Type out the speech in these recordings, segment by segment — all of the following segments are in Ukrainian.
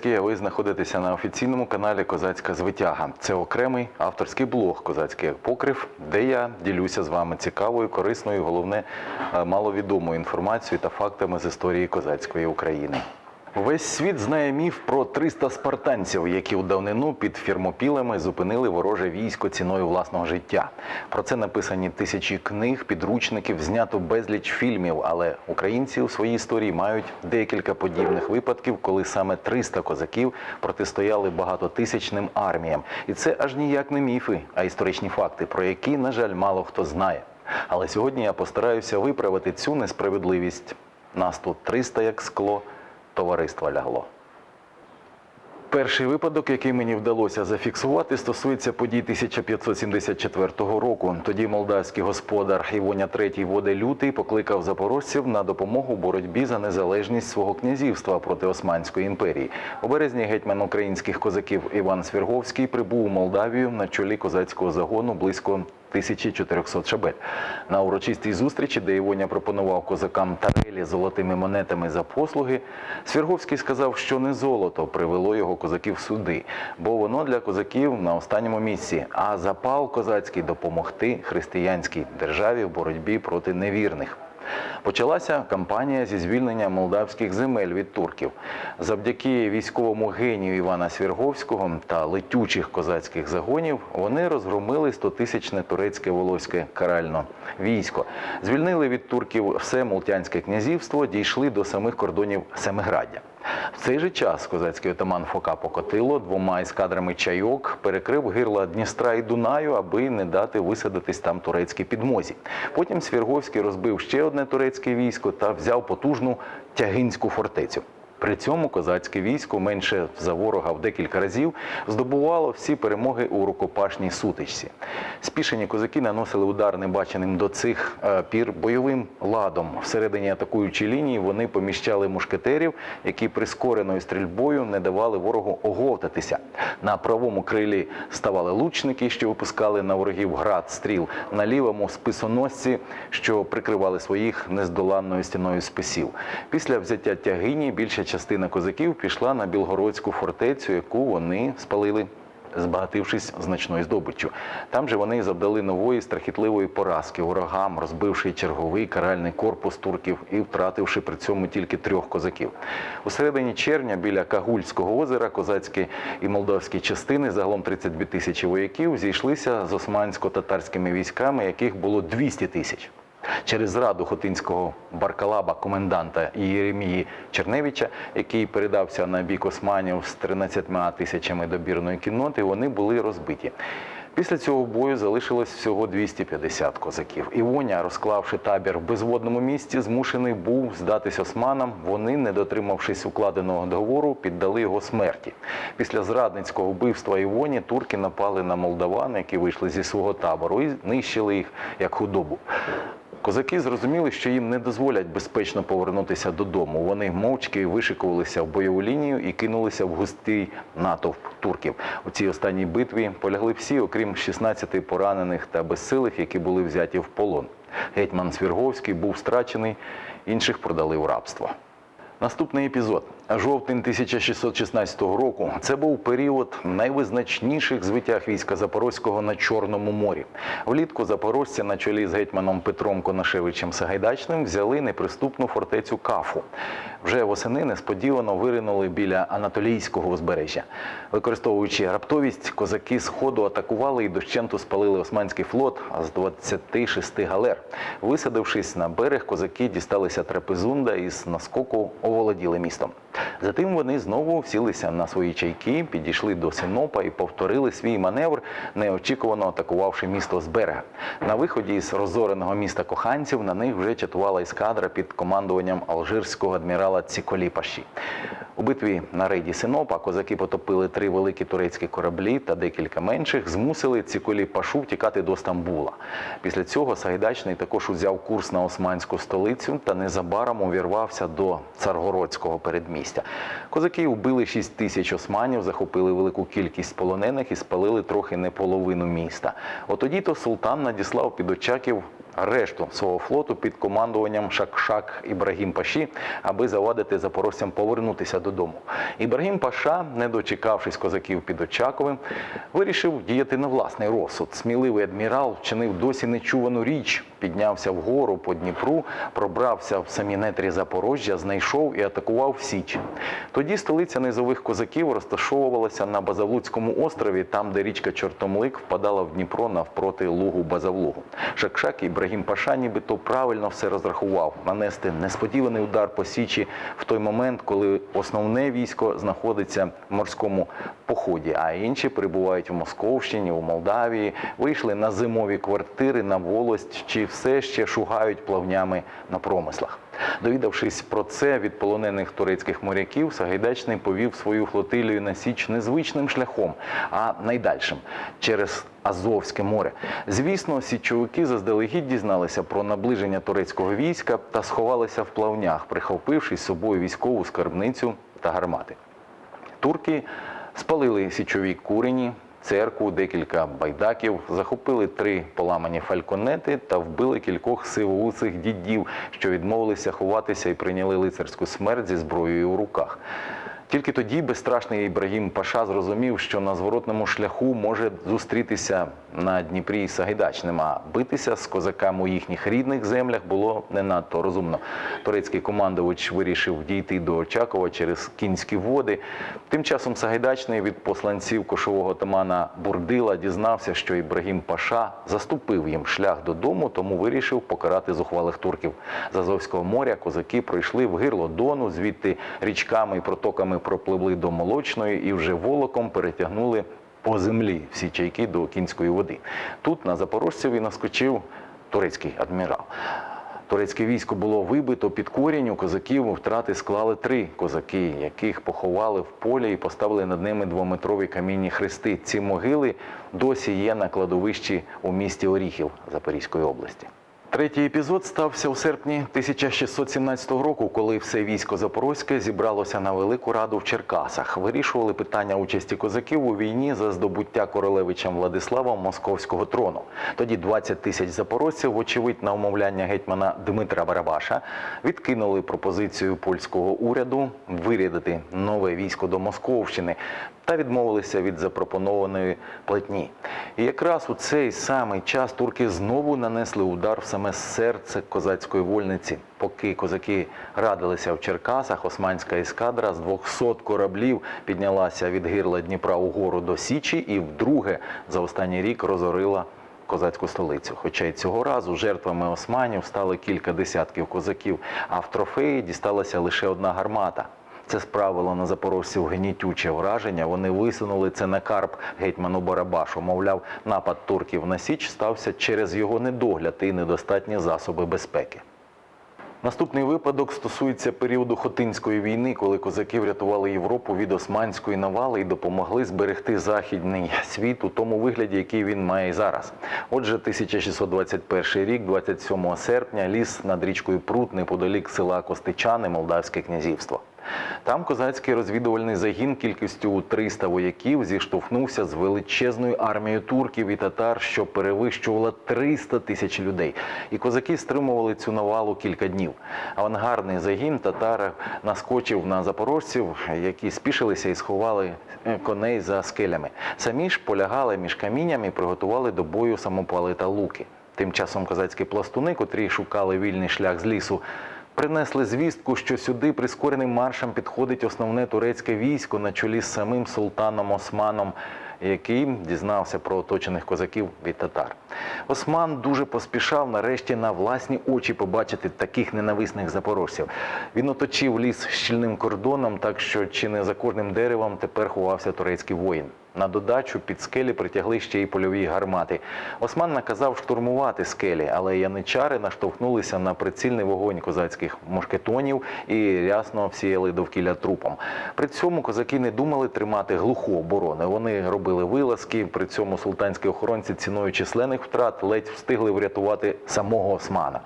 Козацький, а ви знаходитеся на офіційному каналі Козацька Звитяга. Це окремий авторський блог Козацький покрив, де я ділюся з вами цікавою, корисною, головне, е, маловідомою інформацією та фактами з історії козацької України. Весь світ знає міф про 300 спартанців, які у давнину під фірмопілами зупинили вороже військо ціною власного життя. Про це написані тисячі книг, підручників, знято безліч фільмів. Але українці у своїй історії мають декілька подібних випадків, коли саме 300 козаків протистояли багатотисячним арміям. І це аж ніяк не міфи, а історичні факти, про які, на жаль, мало хто знає. Але сьогодні я постараюся виправити цю несправедливість. Нас тут 300 як скло товариства лягло. Перший випадок, який мені вдалося зафіксувати, стосується подій 1574 року. Тоді молдавський господар Івоня III Води Лютий покликав запорожців на допомогу боротьбі за незалежність свого князівства проти Османської імперії. У березні гетьман українських козаків Іван Свірговський прибув у Молдавію на чолі козацького загону близько 1400 шабель. На урочистій зустрічі, де Івоня пропонував козакам тарелі золотими монетами за послуги, Свірговський сказав, що не золото привело його козаків сюди, бо воно для козаків на останньому місці, а запал козацький допомогти християнській державі в боротьбі проти невірних. Почалася кампанія зі звільнення молдавських земель від турків. Завдяки військовому генію Івана Свірговського та летючих козацьких загонів вони розгромили 100-тисячне турецьке волоське каральне військо. Звільнили від турків все Молтянське князівство, дійшли до самих кордонів Семиграддя. В цей же час козацький отаман Фока Покотило двома ескадрами чайок перекрив гирла Дністра і Дунаю, аби не дати висадитись там турецькій підмозі. Потім Свірговський розбив ще одне турецьке військо та взяв потужну Тягинську фортецю. При цьому козацьке військо менше за ворога в декілька разів здобувало всі перемоги у рукопашній сутичці. Спішені козаки наносили удар небаченим до цих е, пір бойовим ладом. Всередині атакуючої лінії вони поміщали мушкетерів, які прискореною стрільбою не давали ворогу оговтатися. На правому крилі ставали лучники, що випускали на ворогів град стріл, на лівому списоносці, що прикривали своїх нездоланною стіною списів. Після взяття тягині більша частина козаків пішла на Білгородську фортецю, яку вони спалили. Збагатившись значною здобиччю, там же вони завдали нової страхітливої поразки ворогам, розбивши черговий каральний корпус турків і втративши при цьому тільки трьох козаків. У середині червня біля Кагульського озера козацькі і молдавські частини, загалом 32 тисячі вояків, зійшлися з османсько-татарськими військами, яких було 200 тисяч. Через зраду хотинського баркалаба, коменданта Єремії Черневича, який передався на бік османів з 13 тисячами добірної кінноти, вони були розбиті. Після цього бою залишилось всього 250 козаків. Івоня, розклавши табір в безводному місті, змушений був здатись османам. Вони, не дотримавшись укладеного договору, піддали його смерті. Після зрадницького вбивства Івоні турки напали на молдаван, які вийшли зі свого табору, і нищили їх як худобу. Козаки зрозуміли, що їм не дозволять безпечно повернутися додому. Вони мовчки вишикувалися в бойову лінію і кинулися в густий натовп турків. У цій останній битві полягли всі, окрім 16 поранених та безсилих, які були взяті в полон. Гетьман Свірговський був страчений, інших продали в рабство. Наступний епізод. Жовтень 1616 року. Це був період найвизначніших звитяг війська Запорозького на Чорному морі. Влітку запорожці на чолі з гетьманом Петром Конашевичем Сагайдачним взяли неприступну фортецю Кафу. Вже восени несподівано виринули біля Анатолійського узбережжя. Використовуючи раптовість, козаки з ходу атакували і дощенту спалили османський флот з 26 галер. Висадившись на берег, козаки дісталися трапезунда і з наскоку оволоділи містом. Затим вони знову всілися на свої чайки, підійшли до Синопа і повторили свій маневр, неочікувано атакувавши місто з берега. На виході з розореного міста коханців на них вже чатувала ескадра під командуванням алжирського адмірала Ціколі Паші. У битві на рейді Синопа козаки потопили три великі турецькі кораблі та декілька менших, змусили Ціколі Пашу втікати до Стамбула. Після цього Сагайдачний також узяв курс на османську столицю та незабаром увірвався до царгородського передмістя. Козаки вбили 6 тисяч османів, захопили велику кількість полонених і спалили трохи не половину міста. Отоді то султан надіслав під Очаків решту свого флоту під командуванням Шакшак Ібрагім Паші, аби завадити запорожцям повернутися додому. Ібрагім Паша, не дочекавшись козаків під Очаковим, вирішив діяти на власний розсуд. Сміливий адмірал вчинив досі нечувану річ, піднявся вгору по Дніпру, пробрався в самі нетрі Запорожжя, знайшов і атакував Січ. Тоді столиця низових козаків розташовувалася на Базавлуцькому острові, там, де річка Чортомлик впадала в Дніпро навпроти лугу Базавлугу. Шакшак Ібрагім Паша нібито правильно все розрахував. Нанести несподіваний удар по Січі в той момент, коли основне військо знаходиться в морському поході, а інші перебувають у Московщині, у Молдавії, вийшли на зимові квартири, на волость чи все ще шугають плавнями на промислах. Довідавшись про це від полонених турецьких моряків, Сагайдачний повів свою флотилію на Січ незвичним шляхом, а найдальшим через Азовське море. Звісно, січовики заздалегідь дізналися про наближення турецького війська та сховалися в плавнях, прихопивши з собою військову скарбницю та гармати. Турки спалили січові курені, церкву, декілька байдаків, захопили три поламані фальконети та вбили кількох сивоусих дідів, що відмовилися ховатися і прийняли лицарську смерть зі зброєю у руках. Тільки тоді безстрашний Ібрагім Паша зрозумів, що на зворотному шляху може зустрітися на Дніпрі з Сагайдачним, а битися з козаками у їхніх рідних землях було не надто розумно. Турецький командувач вирішив дійти до Очакова через кінські води. Тим часом Сагайдачний від посланців кошового тамана Бурдила дізнався, що Ібрагім Паша заступив їм шлях додому, тому вирішив покарати зухвалих турків. З Азовського моря козаки пройшли в гирло Дону, звідти річками і протоками пропливли до Молочної і вже волоком перетягнули по землі всі чайки до кінської води. Тут на запорожців і наскочив турецький адмірал. Турецьке військо було вибито під корінь, у козаків втрати склали три козаки, яких поховали в полі і поставили над ними двометрові камінні хрести. Ці могили досі є на кладовищі у місті Оріхів Запорізької області. Третій епізод стався у серпні 1617 року, коли все військо Запорозьке зібралося на велику раду в Черкасах. Вирішували питання участі козаків у війні за здобуття королевичем Владиславом московського трону. Тоді 20 тисяч запорожців, вочевидь, на умовляння гетьмана Дмитра Барабаша, відкинули пропозицію польського уряду вирядити нове військо до Московщини та відмовилися від запропонованої платні. І якраз у цей самий час турки знову нанесли удар в саме серце козацької вольниці. Поки козаки радилися в Черкасах, османська ескадра з 200 кораблів піднялася від гирла Дніпра угору до Січі і вдруге за останній рік розорила козацьку столицю. Хоча й цього разу жертвами османів стали кілька десятків козаків, а в трофеї дісталася лише одна гармата. Це справило на запорожців гнітюче враження. Вони висунули це на карп гетьману Барабашу. Мовляв, напад турків на Січ стався через його недогляд і недостатні засоби безпеки. Наступний випадок стосується періоду Хотинської війни, коли козаки врятували Європу від османської навали і допомогли зберегти західний світ у тому вигляді, який він має зараз. Отже, 1621 рік, 27 серпня, ліс над річкою Прут неподалік села Костичани, Молдавське князівство. Там козацький розвідувальний загін кількістю у 300 вояків зіштовхнувся з величезною армією турків і татар, що перевищувала 300 тисяч людей. І козаки стримували цю навалу кілька днів. Авангардний загін татар наскочив на запорожців, які спішилися і сховали е, коней за скелями. Самі ж полягали між каміннями і приготували до бою самопали та луки. Тим часом козацькі пластуни, котрі шукали вільний шлях з лісу, принесли звістку, що сюди прискореним маршем підходить основне турецьке військо на чолі з самим султаном Османом, який дізнався про оточених козаків від татар. Осман дуже поспішав нарешті на власні очі побачити таких ненависних запорожців. Він оточив ліс щільним кордоном, так що чи не за кожним деревом тепер ховався турецький воїн. На додачу під скелі притягли ще й польові гармати. Осман наказав штурмувати скелі, але яничари наштовхнулися на прицільний вогонь козацьких мушкетонів і рясно всіяли довкілля трупом. При цьому козаки не думали тримати глуху оборону. Вони робили вилазки. При цьому султанські охоронці ціною численних втрат ледь встигли врятувати самого Османа.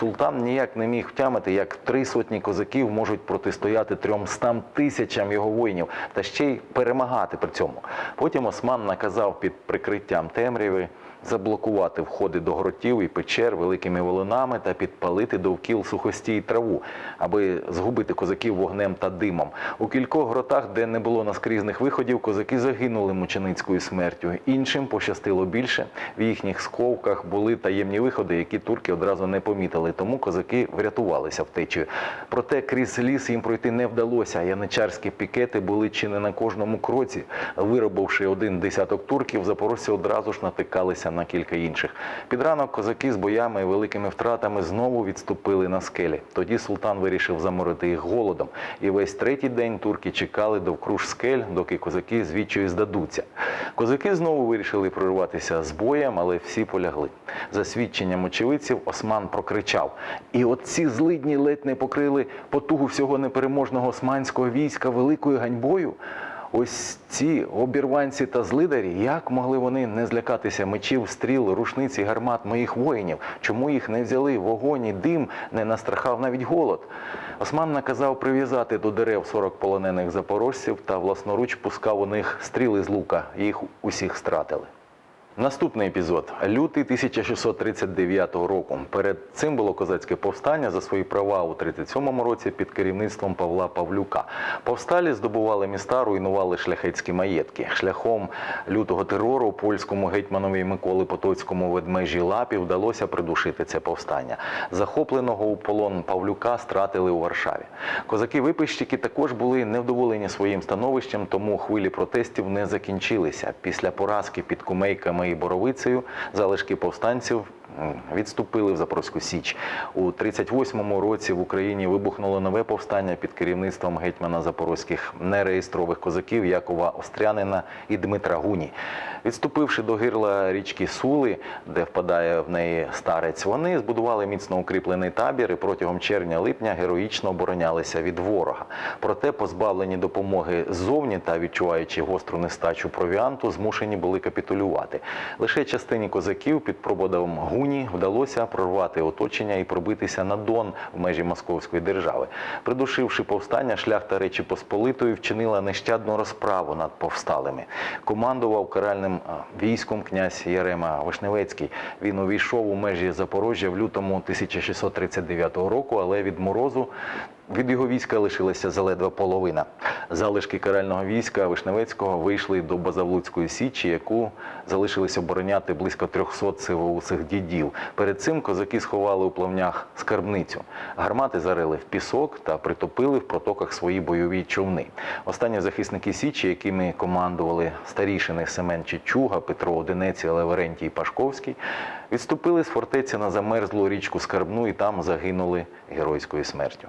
Султан ніяк не міг втямити, як три сотні козаків можуть протистояти трьомстам тисячам його воїнів та ще й перемагати при цьому. Потім Осман наказав під прикриттям темряви заблокувати входи до гротів і печер великими волинами та підпалити довкіл сухостій траву, аби згубити козаків вогнем та димом. У кількох гротах, де не було наскрізних виходів, козаки загинули мученицькою смертю. Іншим пощастило більше. В їхніх сковках були таємні виходи, які турки одразу не помітили. Тому козаки врятувалися втечею. Проте крізь ліс їм пройти не вдалося. Яничарські пікети були чи не на кожному кроці. Виробивши один десяток турків, запорожці одразу ж натикалися на кілька інших. Під ранок козаки з боями і великими втратами знову відступили на скелі. Тоді султан вирішив заморити їх голодом. І весь третій день турки чекали довкруж скель, доки козаки звідчою здадуться. Козаки знову вирішили прорватися з боєм, але всі полягли. За свідченням очевидців, Осман прокричав: І от ці злидні ледь не покрили потугу всього непереможного османського війська великою ганьбою. Ось ці обірванці та злидарі, як могли вони не злякатися мечів, стріл, рушниць і гармат моїх воїнів? Чому їх не взяли вогонь і дим, не настрахав навіть голод? Осман наказав прив'язати до дерев 40 полонених запорожців та власноруч пускав у них стріли з лука. Їх усіх стратили. Наступний епізод лютий 1639 року. Перед цим було козацьке повстання за свої права у 37-му році під керівництвом Павла Павлюка. Повсталі здобували міста, руйнували шляхетські маєтки. Шляхом лютого терору польському гетьманові Миколи Потоцькому ведмежі лапі вдалося придушити це повстання. Захопленого у полон Павлюка стратили у Варшаві. Козаки-випищики також були невдоволені своїм становищем, тому хвилі протестів не закінчилися. Після поразки під кумейками і боровицею залишки повстанців відступили в Запорозьку Січ. У 38-му році в Україні вибухнуло нове повстання під керівництвом гетьмана запорозьких нереєстрових козаків Якова Острянина і Дмитра Гуні. Відступивши до гирла річки Сули, де впадає в неї старець, вони збудували міцно укріплений табір і протягом червня-липня героїчно оборонялися від ворога. Проте, позбавлені допомоги ззовні та відчуваючи гостру нестачу провіанту, змушені були капітулювати. Лише частині козаків під проводом Гуні вдалося прорвати оточення і пробитися на Дон в межі Московської держави. Придушивши повстання, шляхта Речі Посполитої вчинила нещадну розправу над повсталими. Командував каральним військом князь Ярема Вишневецький. Він увійшов у межі Запорожжя в лютому 1639 року, але від морозу від його війська лишилася заледве половина. Залишки карального війська Вишневецького вийшли до Базавлуцької січі, яку залишилися обороняти близько 300 сивоусих дідів. Перед цим козаки сховали у плавнях скарбницю. Гармати зарили в пісок та притопили в протоках свої бойові човни. Останні захисники січі, якими командували старішини Семен Чичуга, Петро Одинець, Леверентій Пашковський, відступили з фортеці на замерзлу річку Скарбну і там загинули геройською смертю.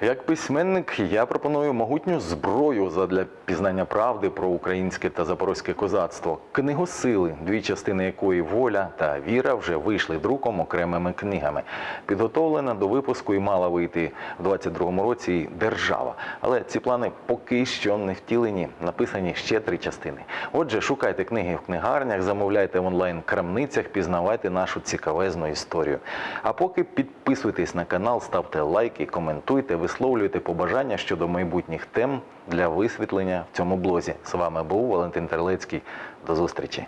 Як письменник я пропоную могутню зброю задля пізнання правди про українське та запорозьке козацтво. Книгу сили, дві частини якої воля та віра вже вийшли друком окремими книгами. Підготовлена до випуску і мала вийти в 22-му році держава. Але ці плани поки що не втілені. Написані ще три частини. Отже, шукайте книги в книгарнях, замовляйте в онлайн-крамницях, пізнавайте нашу цікавезну історію. А поки підписуйтесь на канал, ставте лайки, коментуйте, висловлюйте побажання щодо майбутніх тем для висвітлення в цьому блозі. З вами був Валентин Терлецький. До зустрічі.